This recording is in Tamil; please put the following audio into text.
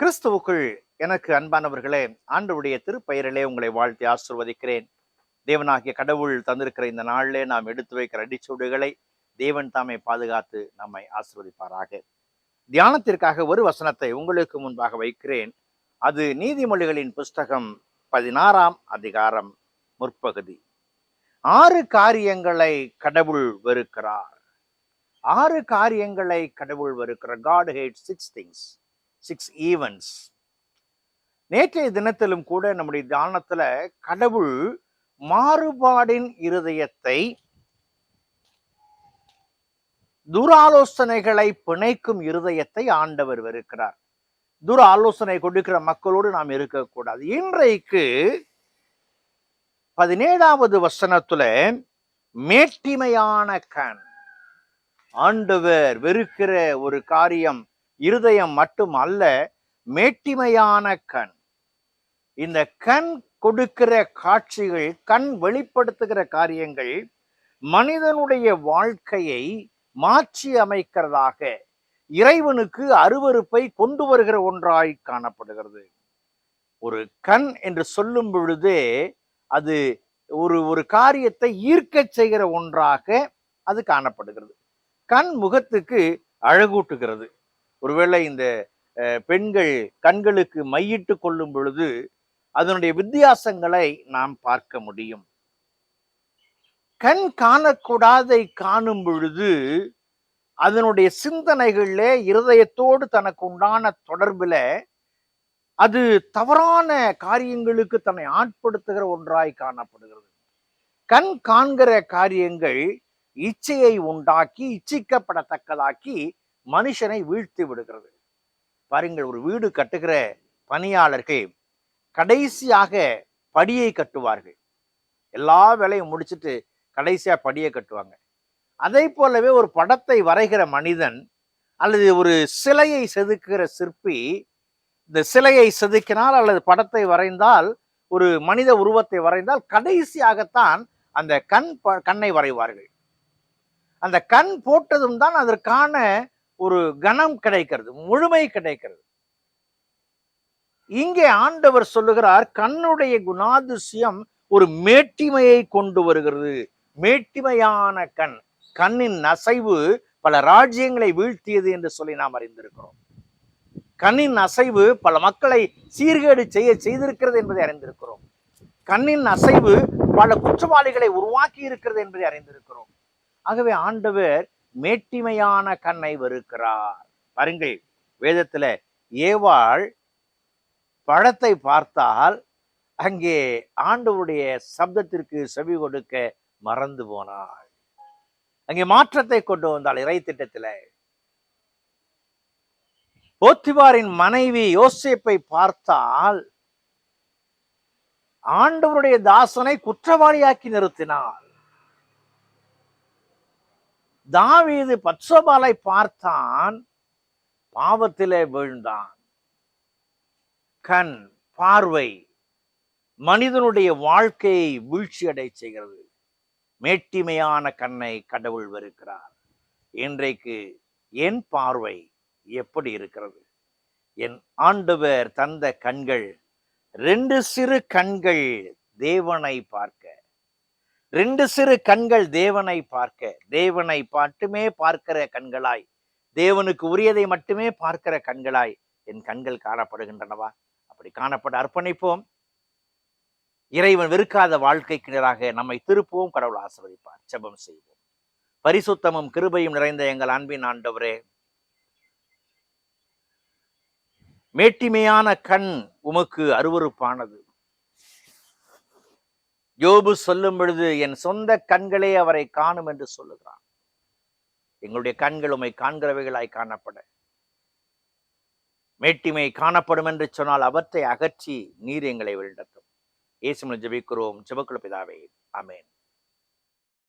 கிறிஸ்துவுக்குள் எனக்கு அன்பானவர்களே ஆண்டவுடைய திருப்பெயரிலே உங்களை வாழ்த்தி ஆசிர்வதிக்கிறேன். தேவனாகிய கடவுள் தந்திருக்கிற இந்த நாளிலே நாம் எடுத்து வைக்கிற அடிச்சூடுகளை தேவன் தாமே பாதுகாத்து நம்மை ஆசிர்வதிப்பாராக. தியானத்திற்காக ஒரு வசனத்தை உங்களுக்கு முன்பாக வைக்கிறேன். அது நீதிமொழிகளின் புஸ்தகம் பதினாறாம் அதிகாரம் முற்பகுதி. ஆறு காரியங்களை கடவுள் வெறுக்கிறார். ஆறு காரியங்களை கடவுள் வெறுக்கிறார். God hate six things six events நேற்றைய தினத்திலும் கூட நம்முடைய தியானத்துல கடவுள் மாறுபாடின் இருதயத்தை துராலோசனைகளை பிணைக்கும் இருதயத்தை ஆண்டவர் வெறுக்கிறார். துர ஆலோசனை கொடுக்கிற மக்களோடு நாம் இருக்கக்கூடாது. இன்றைக்கு பதினேழாவது வசனத்துல மேட்டிமையான கண். ஆண்டவர் வெறுக்கிற ஒரு காரியம் இருதயம் மட்டும் அல்ல மேட்டிமையான கண். இந்த கண் கொடுக்கிற காட்சிகள் கண் வெளிப்படுத்துகிற காரியங்கள் மனிதனுடைய வாழ்க்கையை மாற்றி அமைக்கிறதாக இறைவனுக்கு அருவருப்பை கொண்டு வருகிற ஒன்றாய் காணப்படுகிறது. ஒரு கண் என்று சொல்லும் பொழுதே அது ஒரு ஒரு காரியத்தை ஈர்க்கச் செய்கிற ஒன்றாக அது காணப்படுகிறது. கண் முகத்துக்கு அழகூட்டுகிறது. ஒருவேளை இந்த அஹ், பெண்கள் கண்களுக்கு மையிட்டு கொள்ளும் பொழுது அதனுடைய வித்தியாசங்களை நாம் பார்க்க முடியும். கண் காணக்கூடாதை காணும் பொழுது அதனுடைய சிந்தனைகளிலே இருதயத்தோடு தனக்கு உண்டான தொடர்பில அது தவறான காரியங்களுக்கு தன்னை ஆட்படுத்துகிற ஒன்றாய் காணப்படுகிறது. கண் காண்கிற காரியங்கள் இச்சையை உண்டாக்கி இச்சிக்கப்படத்தக்கதாக்கி மனுஷனை வீழ்த்தி விடுகிறது. பாருங்கள் ஒரு வீடு கட்டுகிற பணியாளர்கள் கடைசியாக படியை கட்டுவார்கள். எல்லா வேலையும் முடிச்சிட்டு கடைசியாக படியை கட்டுவாங்க. அதை போலவே ஒரு படத்தை வரைகிற மனிதன் அல்லது ஒரு சிலையை செதுக்குகிற சிற்பி இந்த சிலையை செதுக்கினால் அல்லது படத்தை வரைந்தால் ஒரு மனித உருவத்தை வரைந்தால் கடைசியாகத்தான் அந்த கண் ப- கண்ணை வரைவார்கள். அந்த கண் போட்டதும் தான் அதற்கான ஒரு கணம் கிடைக்கிறது முழுமை கிடைக்கிறது. இங்கே ஆண்டவர் சொல்லுகிறார் கண்ணுடைய குணாதிசயம் ஒரு மேட்டிமையை கொண்டு வருகிறது. மேட்டிமையான கண் கண்ணின் அசைவு பல ராஜ்யங்களை வீழ்த்தியது என்று சொல்லி நாம் அறிந்திருக்கிறோம். கண்ணின் அசைவு பல மக்களை சீர்கேடு செய்ய செய்திருக்கிறது என்பதை அறிந்திருக்கிறோம். கண்ணின் அசைவு பல குற்றவாளிகளை உருவாக்கி இருக்கிறது என்பதை அறிந்திருக்கிறோம். ஆகவே ஆண்டவர் மேட்டிமையான கண்ணை வெறுக்கிறார். பாருங்கள் வேதத்துல ஏவாள் பழத்தை பார்த்தால் அங்கே ஆண்டவருடைய சப்தத்திற்கு செவி கொடுக்க மறந்து போனாள். அங்கே மாற்றத்தை கொண்டு வந்தாள் இறை திட்டத்துல. போத்திபாரின் மனைவி யோசேப்பை பார்த்தால் ஆண்டவருடைய தாசனை குற்றவாளியாக்கி நிறுத்தினாள். தாவீது பத்சோபாலை பார்த்தான் பாவத்திலே வீழ்ந்தான். கண் பார்வை மனிதனுடைய வாழ்க்கையை வீழ்ச்சியடை செய்கிறது. மேட்டிமையான கண்ணை கடவுள் வருகிறார் இன்றைக்கு என் பார்வை எப்படி இருக்கிறது? என் ஆண்டவர் தந்த கண்கள் ரெண்டு சிறு கண்கள் தேவனை பார்க்க ரெண்டு சிறு கண்கள் தேவனை பார்க்க தேவனை மட்டுமே பார்க்கிற கண்களாய் தேவனுக்கு உரியதை மட்டுமே பார்க்கிற கண்களாய் என் கண்கள் காணப்படுகின்றனவா? அப்படி காணப்பட அர்ப்பணிப்போம். இறைவன் வெறுக்காத வாழ்க்கைக்கு நேராக நம்மை திருப்புவோம். கடவுள் ஆசிர்வதிப்பார். ஜெபம் செய்வோம். பரிசுத்தமும் கிருபையும் நிறைந்த எங்கள் அன்பின் ஆண்டவரே மேட்டிமையான கண் உமக்கு அருவருப்பானது. யோபு சொல்லும் பொழுது என் சொந்த கண்களே அவரை காணும் என்று சொல்லுகிறான். எங்களுடைய கண்கள் உமை காண்கிறவைகளாய் காணப்பட. மேட்டிமை காணப்படும் என்று சொன்னால் அவற்றை அகற்றி நீர் எங்களை வெளிநடத்தும். ஏசுமலை ஜபிக்கிறோம். ஜெபக்குள்ள பிதாவே. ஆமென்.